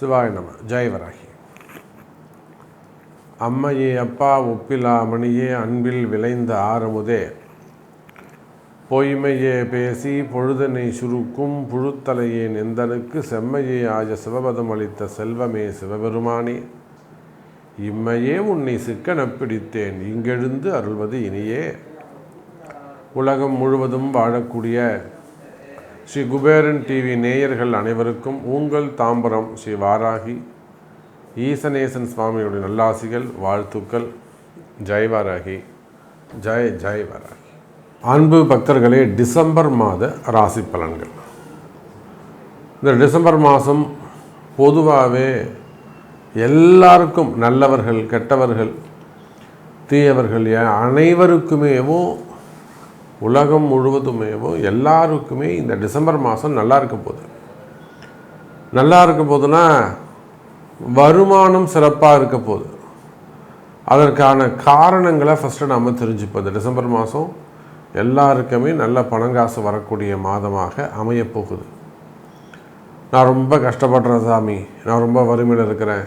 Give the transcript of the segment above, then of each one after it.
சிவாய நம ஜெயவராகி அம்மையே அப்பா ஒப்பிலா மணியே அன்பில் விளைந்த ஆரமுதே பொய்மையே பேசி பொழுதனை சுருக்கும் புழுத்தலையே நெந்தனுக்கு செம்மையே ஆஜ சிவபதம் அளித்த செல்வமே சிவபெருமானே. இம்மையே உன்னை சிக்கனப் பிடித்தேன் இங்கெழுந்து அருள்வது இனியே. உலகம் முழுவதும் வாழக்கூடிய ஸ்ரீ குபேரன் டிவி நேயர்கள் அனைவருக்கும் உங்கள் தாம்பரம் ஸ்ரீ வாராகி ஈசனேசன் சுவாமியுடைய நல்லாசிகள் வாழ்த்துக்கள். ஜெய் வாராகி. ஜெய் ஜெய் வாராகி. அன்பு பக்தர்களே டிசம்பர் மாத ராசி பலன்கள். இந்த டிசம்பர் மாதம் பொதுவாகவே எல்லாருக்கும் நல்லவர்கள் கெட்டவர்கள் தீயவர்கள் அனைவருக்குமேவும் உலகம் முழுவதுமேவும் எல்லாருக்குமே இந்த டிசம்பர் மாதம் நல்லா இருக்க போகுது. நல்லா இருக்க போதுன்னா வருமானம் சிறப்பாக இருக்க போகுது. அதற்கான காரணங்களை ஃபஸ்ட்டு நாம் தெரிஞ்சுப்போம். இந்த டிசம்பர் மாதம் எல்லாருக்குமே நல்ல பணங்காசு வரக்கூடிய மாதமாக அமையப் போகுது. நான் ரொம்ப கஷ்டப்படுறேன் சாமி. நான் ரொம்ப வறுமையில் இருக்கிறேன்.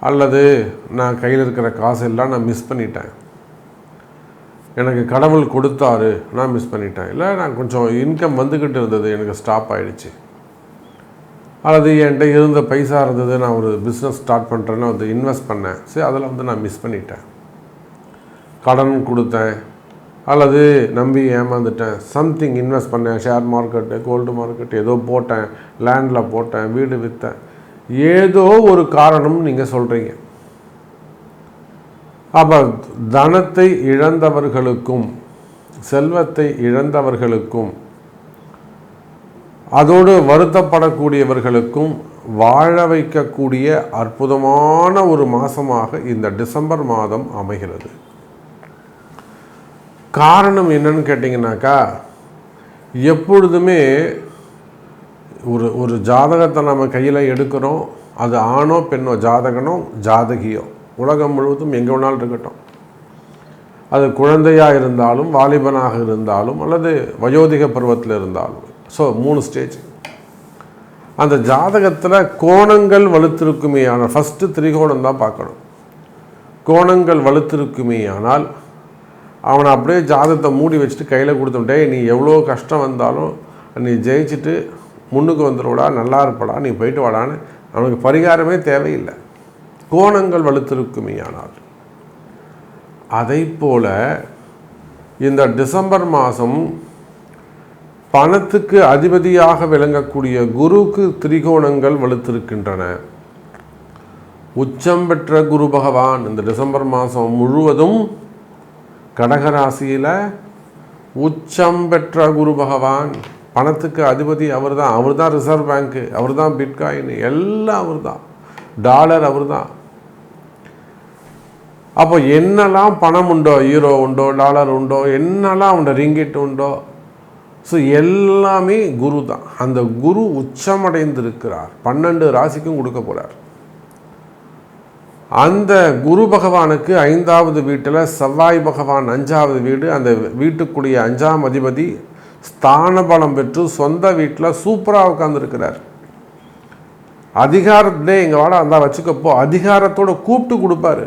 அல்லது நான் கையில் இருக்கிற காசு எல்லாம் நான் மிஸ் பண்ணிட்டேன். எனக்கு கடவுள் கொடுத்தாரு. நான் மிஸ் பண்ணிட்டேன். இல்லை நான் கொஞ்சம் இன்கம் வந்துக்கிட்டு இருந்தது. எனக்கு ஸ்டாப் ஆகிடுச்சு அல்லது என்கிட்ட இருந்த பைசா இருந்தது. நான் ஒரு பிஸ்னஸ் ஸ்டார்ட் பண்ணுறேன்னு வந்து இன்வெஸ்ட் பண்ணேன். சரி அதில் வந்து நான் மிஸ் பண்ணிட்டேன். கடன் கொடுத்தேன். அல்லது நம்பி ஏமாந்துட்டேன். சம்திங் இன்வெஸ்ட் பண்ணேன். ஷேர் மார்க்கெட்டு கோல்டு மார்க்கெட் ஏதோ போட்டேன். லேண்டில் போட்டேன். வீடு விற்றேன் ஏதோ ஒரு காரணம் நீங்கள் சொல்கிறீங்க அப்போ தனத்தை இழந்தவர்களுக்கும் செல்வத்தை இழந்தவர்களுக்கும் அதோடு வருத்தப்படக்கூடியவர்களுக்கும் வாழ வைக்கக்கூடிய அற்புதமான ஒரு மாதமாக இந்த டிசம்பர் மாதம் அமைகிறது. காரணம் என்னன்னு கேட்டிங்கனாக்கா எப்பொழுதுமே ஒரு ஒரு ஜாதகத்தை நம்ம கையில் எடுக்கிறோம். அது ஆணோ பெண்ணோ ஜாதகனோ ஜாதகியோ. உலகம் முழுவதும் எங்கே வேணாலும் இருக்கட்டும். அது குழந்தையாக இருந்தாலும் வாலிபனாக இருந்தாலும் அல்லது வயோதிக பருவத்தில் இருந்தாலும். ஸோ மூணு ஸ்டேஜ் அந்த ஜாதகத்தில் கோணங்கள் வலுத்திருக்குமே ஆனால் ஃபஸ்ட்டு திரிகோணம் தான் பார்க்கணும். கோணங்கள் வலுத்திருக்குமே ஆனால் அவனை அப்படியே ஜாதகத்தை மூடி வச்சுட்டு கையில் கொடுத்துட்டே நீ எவ்வளோ கஷ்டம் வந்தாலும் நீ ஜெயிச்சுட்டு முன்னுக்கு வந்துடுவடா நல்லா இருப்படா நீ போயிட்டு வாடான்னு அவனுக்கு பரிகாரமே தேவையில்லை. கோணங்கள் வலுத்திருக்குமே ஆனால் அதை போல இந்த டிசம்பர் மாதம் பணத்துக்கு அதிபதியாக விளங்கக்கூடிய குருவுக்கு திரிகோணங்கள் வலுத்திருக்கின்றன. உச்சம் பெற்ற குரு பகவான் இந்த டிசம்பர் மாதம் முழுவதும் கடகராசியில் உச்சம் பெற்ற குரு பகவான் பணத்துக்கு அதிபதி அவர் தான் அவர் தான் ரிசர்வ் பேங்க்கு அவர் தான் பிட்காயின் எல்லாம் அவர் தான் டாலர் அவர் தான் அப்போ என்னெல்லாம் பணம் உண்டோ ஈரோ உண்டோ டாலர் உண்டோ என்னெல்லாம் உண்டோ ரிங்கிட் உண்டோ ஸோ எல்லாமே குரு தான். அந்த குரு உச்சமடைந்திருக்கிறார். பன்னெண்டு ராசிக்கும் கொடுக்க போகிறார் அந்த குரு பகவானுக்கு ஐந்தாவது வீட்டில் செவ்வாய் பகவான் அஞ்சாவது வீடு அந்த வீட்டுக்குரிய அஞ்சாம் அதிபதி ஸ்தான பலம் பெற்று சொந்த வீட்டில் சூப்பராக உட்காந்துருக்கிறார் அதிகாரத்திலே எங்கள் அந்த வச்சுக்கப்போ அதிகாரத்தோட கூப்பிட்டு கொடுப்பாரு.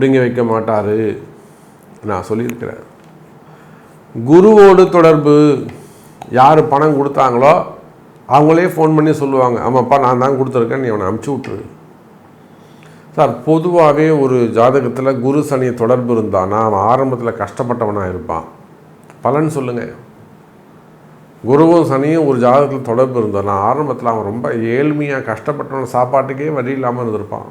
பிடுங்கி வைக்க மாட்டார். நான் சொல்லியிருக்கிறேன். குருவோடு தொடர்பு யார் பணம் கொடுத்தாங்களோ அவங்களே ஃபோன் பண்ணி சொல்லுவாங்க. ஆமாப்பா நான் தான் கொடுத்துருக்கேன் நீ அவனை அமுச்சு விட்ரு சார் பொதுவாகவே ஒரு ஜாதகத்தில் குரு சனி தொடர்பு இருந்தானா அவன் ஆரம்பத்தில் கஷ்டப்பட்டவனாக இருப்பான். பலன் சொல்லுங்கள் குருவும் சனியும் ஒரு ஜாதகத்தில் தொடர்பு இருந்தானா ஆரம்பத்தில் அவன் ரொம்ப ஏழ்மையாக கஷ்டப்பட்டவன் சாப்பாட்டுக்கே வழி இல்லாமல் இருந்திருப்பான்.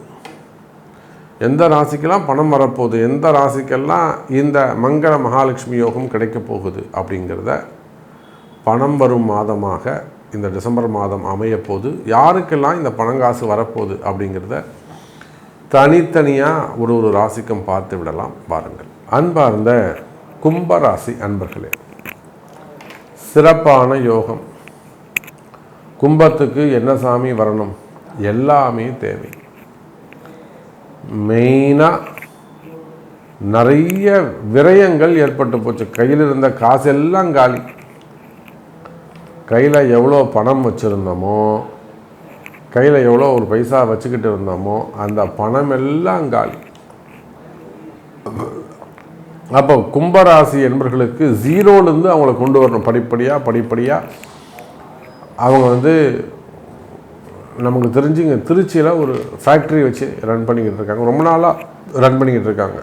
எந்த ராசிக்கெல்லாம் பணம் வரப்போகுது எந்த ராசிக்கெல்லாம் இந்த மங்கள மகாலட்சுமி யோகம் கிடைக்க போகுது அப்படிங்கிறத பணம் வரும் மாதமாக இந்த டிசம்பர் மாதம் அமையப்போது யாருக்கெல்லாம் இந்த பணங்காசு வரப்போகுது அப்படிங்கிறத தனித்தனியாக ஒரு ஒரு ராசிக்கும் பார்த்து விடலாம். பாருங்கள் அன்பார்ந்த கும்பராசி அன்பர்களே சிறப்பான யோகம். கும்பத்துக்கு என்ன சாமி வரணும்? எல்லாமே தேவை. மெயினாக நிறைய விரயங்கள் ஏற்பட்டு போச்சு. கையில் இருந்த காசு எல்லாம் காலி. கையில் எவ்வளோ பணம் வச்சுருந்தோமோ கையில் எவ்வளோ ஒரு பைசா வச்சுக்கிட்டு இருந்தோமோ அந்த பணம் எல்லாம் காலி. அப்போ கும்பராசி என்பர்களுக்கு ஜீரோலேருந்து அவங்கள கொண்டு வரணும். படிப்படியாக படிப்படியாக அவங்க வந்து நமக்கு தெரிஞ்சுங்க திருச்சியில் ஒரு ஃபேக்ட்ரி வச்சு ரன் பண்ணிக்கிட்டு இருக்காங்க. ரொம்ப நாளாக ரன் பண்ணிக்கிட்டு இருக்காங்க.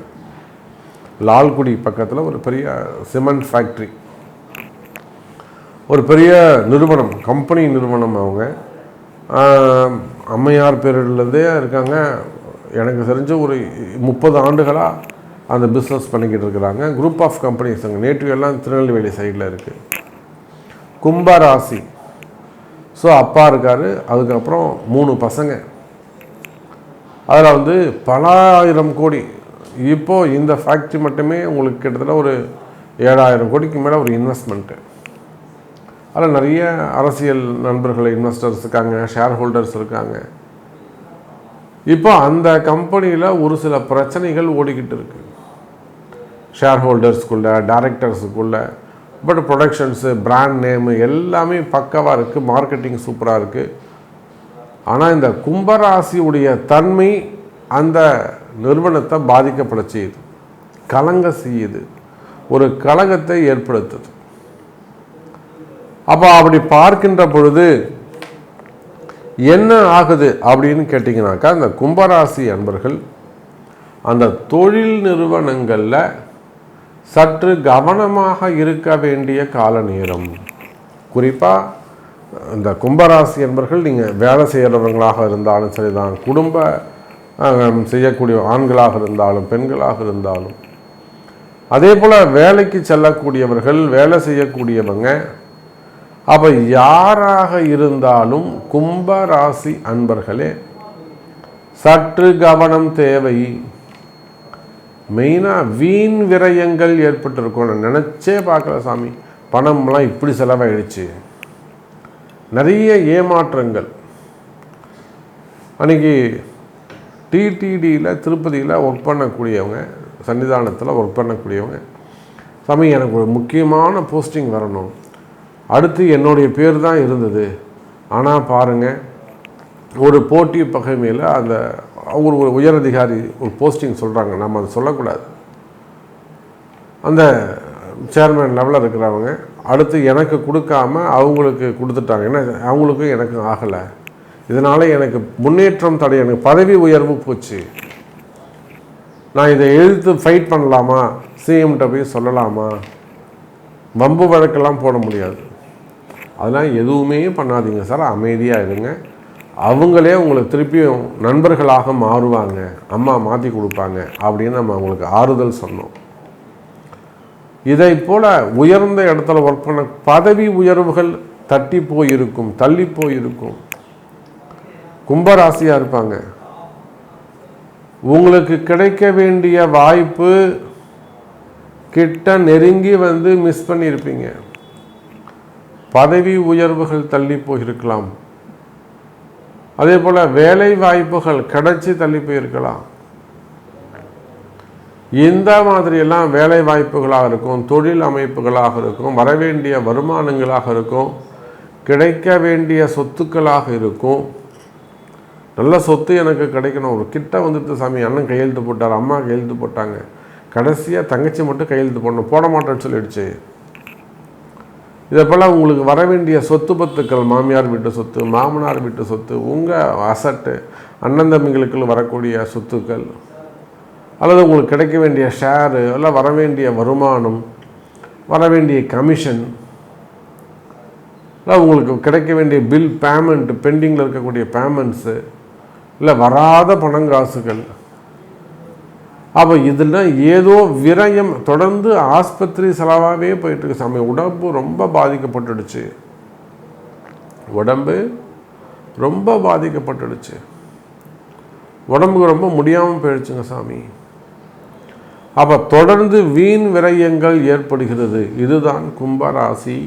லால்குடி பக்கத்தில் ஒரு பெரிய சிமெண்ட் ஃபேக்ட்ரி ஒரு பெரிய நிறுவனம் கம்பெனி நிறுவனம் அவங்க. அம்மையார் பேரிலேருந்தே இருக்காங்க. எனக்கு தெரிஞ்ச ஒரு முப்பது ஆண்டுகளாக அந்த பிஸ்னஸ் பண்ணிக்கிட்டு இருக்கிறாங்க. குரூப் ஆஃப் கம்பெனிஸ் அங்கே நேட்டிவ் எல்லாம் திருநெல்வேலி சைடில் இருக்குது கும்பராசி ஸோ அப்பா இருக்கார் அதுக்கப்புறம் மூணு பசங்க. அதில் வந்து பல ஆயிரம் கோடி. இப்போது இந்த ஃபேக்ட்ரி மட்டுமே உங்களுக்கு கிட்டத்தட்ட ஒரு ஏழாயிரம் கோடிக்கு மேலே ஒரு இன்வெஸ்ட்மெண்ட்டு அதில் நிறைய அரசியல் நண்பர்கள் இன்வெஸ்டர்ஸ் இருக்காங்க ஷேர் ஹோல்டர்ஸ் இருக்காங்க. இப்போ அந்த கம்பெனியில் ஒரு சில பிரச்சனைகள் ஓடிக்கிட்டு இருக்கு. ஷேர் ஹோல்டர்ஸ்குள்ள டேரக்டர்ஸுக்குள்ளே பட் ப்ரொடக்ஷன்ஸு பிராண்ட் நேமு எல்லாமே பக்கவாக இருக்குது மார்க்கெட்டிங் சூப்பராக இருக்குது ஆனால் இந்த கும்பராசியுடைய தன்மை அந்த நிறுவனத்தை பாதிக்கப்பட செய்யுது. கலங்க செய்யுது. ஒரு கலகத்தை ஏற்படுத்துது. அப்போ அப்படி பார்க்கின்ற பொழுது என்ன ஆகுது அப்படின்னு கேட்டிங்கனாக்கா இந்த கும்பராசி அன்பர்கள் அந்த தொழில் நிறுவனங்களில் சற்று கவனமாக இருக்க வேண்டிய கால நேரம். குறிப்பாக இந்த கும்பராசி என்பர்கள் நீங்கள் வேலை செய்கிறவங்களாக இருந்தாலும் சரிதான். குடும்ப செய்யக்கூடிய ஆண்களாக இருந்தாலும் பெண்களாக இருந்தாலும். அதே போல் வேலைக்கு செல்லக்கூடியவர்கள் வேலை செய்யக்கூடியவங்க அப்போ யாராக இருந்தாலும் கும்பராசி அன்பர்களே சற்று கவனம் தேவை. மெயினாக வீண் விரயங்கள் ஏற்பட்டிருக்கும். நான் நினச்சே பார்க்கல சாமி. பணம்லாம் இப்படி செலவாயிடுச்சு. நிறைய ஏமாற்றங்கள். அன்றைக்கி டிடிடியில் திருப்பதியில் ஒர்க் பண்ணக்கூடியவங்க சன்னிதானத்தில் ஒர்க் பண்ணக்கூடியவங்க சாமி எனக்கு ஒரு முக்கியமான போஸ்டிங் வரணும். அடுத்து என்னுடைய பேர் தான் இருந்தது. ஆனால் பாருங்கள் ஒரு போட்டி பகைமையில் அந்த ஒரு ஒரு உயரதிகாரி ஒரு போஸ்டிங் சொல்கிறாங்க நம்ம அதை சொல்லக்கூடாது. அந்த சேர்மேன் லெவலில் இருக்கிறவங்க அடுத்து எனக்கு கொடுக்காம அவங்களுக்கு கொடுத்துட்டாங்க. ஏன்னா அவங்களுக்கும் எனக்கும் ஆகலை. இதனால் எனக்கு முன்னேற்றம் தடை எனக்கு பதவி உயர்வு போச்சு. நான் இதை எழுத்து ஃபைட் பண்ணலாமா? சிஎம்கிட்ட போய் சொல்லலாமா? வம்பு வழக்கெல்லாம் போட முடியாது. அதெல்லாம் எதுவுமே பண்ணாதீங்க சார். அமைதியாக இருங்க. அவங்களே உங்களுக்கு திருப்பியும் நண்பர்களாக மாறுவாங்க. அம்மா மாற்றி கொடுப்பாங்க அப்படின்னு நம்ம அவங்களுக்கு ஆறுதல் சொன்னோம். இதை போல உயர்ந்த இடத்துல ஒர்க் பண்ண பதவி உயர்வுகள் தட்டி போயிருக்கும் தள்ளி போயிருக்கும். கும்பராசியாக இருப்பாங்க. உங்களுக்கு கிடைக்க வேண்டிய வாய்ப்பு கிட்ட நெருங்கி வந்து மிஸ் பண்ணியிருப்பீங்க. பதவி உயர்வுகள் தள்ளி போயிருக்கலாம். அதே போல் வேலை வாய்ப்புகள் கிடைச்சி தள்ளி போயிருக்கலாம். இந்த மாதிரியெல்லாம் வேலை வாய்ப்புகளாக இருக்கும் தொழில் அமைப்புகளாக இருக்கும் வரவேண்டிய வருமானங்களாக இருக்கும் கிடைக்க வேண்டிய சொத்துக்களாக இருக்கும். நல்ல சொத்து எனக்கு கிடைக்கணும். ஒரு கிட்ட வந்துட்டு சாமி அண்ணன் கையெழுத்து போட்டார் அம்மா கையெழுத்து போட்டாங்க. கடைசியாக தங்கச்சி மட்டும் கையெழுத்து போடணும். போட மாட்டேன்னு சொல்லிடுச்சு. இதே போல் உங்களுக்கு வர வேண்டிய சொத்து பத்துக்கள் மாமியார் வீட்டு சொத்து மாமனார் வீட்டு சொத்து உங்கள் அசட்டு அண்ணன் தம்பிகளுக்குள்ள வரக்கூடிய சொத்துக்கள் அல்லது உங்களுக்கு கிடைக்க வேண்டிய ஷேரு இல்லை வர வேண்டிய வருமானம் வர வேண்டிய கமிஷன் இல்லை உங்களுக்கு கிடைக்க வேண்டிய பில் பேமெண்ட் பெண்டிங்கில் இருக்கக்கூடிய பேமெண்ட்ஸு இல்லை வராத பணங்காசுகள் அப்போ இதில் ஏதோ விரயம் தொடர்ந்து ஆஸ்பத்திரி செலவாகவே போயிட்டுருக்கு சாமி. உடம்பு ரொம்ப பாதிக்கப்பட்டுடுச்சு. உடம்பு ரொம்ப பாதிக்கப்பட்டுடுச்சு. உடம்புக்கு ரொம்ப முடியாமல் போயிடுச்சுங்க சாமி. அப்போ தொடர்ந்து வீண் விரயங்கள் ஏற்படுகிறது. இதுதான் கும்பராசி.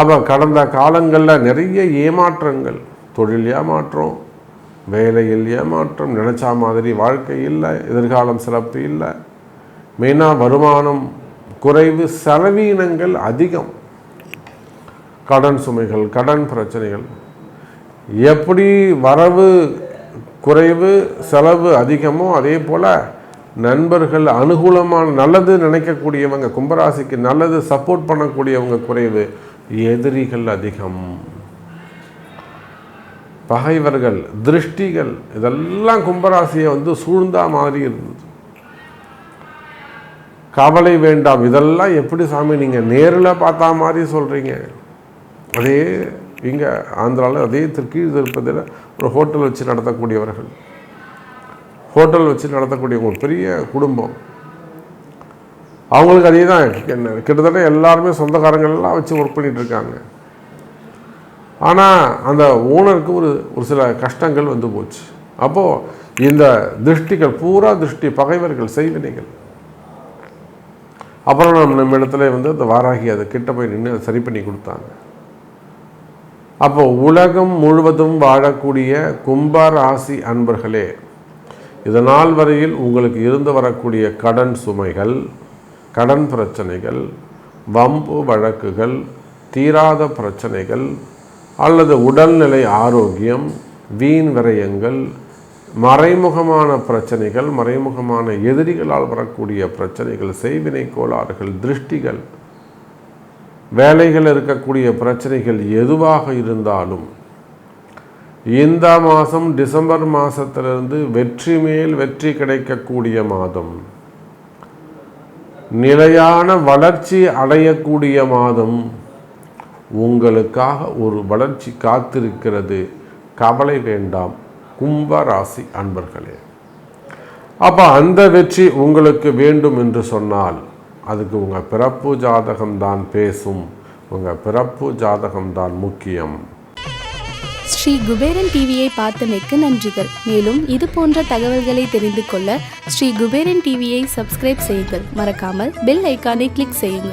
அப்போ கடந்த காலங்களில் நிறைய ஏமாற்றங்கள் தொழில் ஏமாற்றம் வேலையில் ஏமாற்றம் நினச்சா மாதிரி வாழ்க்கை இல்லை எதிர்காலம் சிறப்பு இல்லை. மெயினாக வருமானம் குறைவு செலவீனங்கள் அதிகம். கடன் சுமைகள் கடன் பிரச்சனைகள். எப்படி வரவு குறைவு செலவு அதிகமோ அதே போல் நண்பர்கள் அனுகூலமான நல்லது நினைக்கக்கூடியவங்க கும்பராசிக்கு நல்லது சப்போர்ட் பண்ணக்கூடியவங்க குறைவு எதிரிகள் அதிகம். பகைவர்கள் திருஷ்டிகள் இதெல்லாம் கும்பராசியை வந்து சூழ்ந்தா மாதிரி இருந்தது. கவலை வேண்டாம் இதெல்லாம் எப்படி சாமி நீங்கள் நேரில் பார்த்தா மாதிரி சொல்கிறீங்க அதே இங்கே ஆந்திராவில் அதே திருக்கீழ் திருப்பதியில் ஒரு ஹோட்டல் வச்சு நடத்தக்கூடியவர்கள். ஹோட்டல் வச்சு நடத்தக்கூடிய ஒரு பெரிய குடும்பம். அவங்களுக்கு அதே தான் கிட்டத்தட்ட எல்லாருமே சொந்தக்காரங்கள் எல்லாம் வச்சு ஒர்க் பண்ணிகிட்டு இருக்காங்க. ஆனால் அந்த ஓனருக்கு ஒரு ஒரு சில கஷ்டங்கள் வந்து போச்சு. அப்போது இந்த திருஷ்டிகள் பூரா திருஷ்டி பகைவர்கள் செய்வினைகள் அப்புறம் நம்ம நம்ம இடத்துல வந்து அந்த வாராகி அதை கிட்ட போய் நின்று அதை சரி பண்ணி கொடுத்தாங்க. அப்போ உலகம் முழுவதும் வாழக்கூடிய கும்ப ராசி அன்பர்களே இதனால் வரையில் உங்களுக்கு இருந்து வரக்கூடிய கடன் சுமைகள் கடன் பிரச்சனைகள் வம்பு வழக்குகள் தீராத பிரச்சனைகள் அல்லது உடல்நிலை ஆரோக்கியம் வீண் விரயங்கள் மறைமுகமான பிரச்சனைகள் மறைமுகமான எதிரிகளால் வரக்கூடிய பிரச்சனைகள் செய்வினை கோளாறுகள் திருஷ்டிகள் வேலைகள் இருக்கக்கூடிய பிரச்சனைகள் எதுவாக இருந்தாலும் இந்த மாதம் டிசம்பர் மாதத்திலிருந்து வெற்றி மேல் வெற்றி கிடைக்கக்கூடிய மாதம் நிலையான வளர்ச்சி அடையக்கூடிய மாதம் உங்களுக்காக ஒரு வளர்ச்சி காத்திருக்கிறது. கவலை வேண்டாம். கும்ப ராசி அன்பர்களே. அப்போ அந்த வெற்றி உங்களுக்கு வேண்டும் என்று சொன்னால் அதுக்கு உங்கள் பிறப்பு ஜாதகம்தான் பேசும். உங்கள் பிறப்பு ஜாதகம்தான் முக்கியம். ஸ்ரீ குபேரன் டிவியை பார்த்தமைக்கு நன்றிகள். மேலும் இது போன்ற தகவல்களை தெரிந்து கொள்ள ஸ்ரீ குபேரன் டிவியை சப்ஸ்கிரைப் செய்யுங்கள். மறக்காமல் பெல் ஐக்கானை கிளிக் செய்யுங்கள்.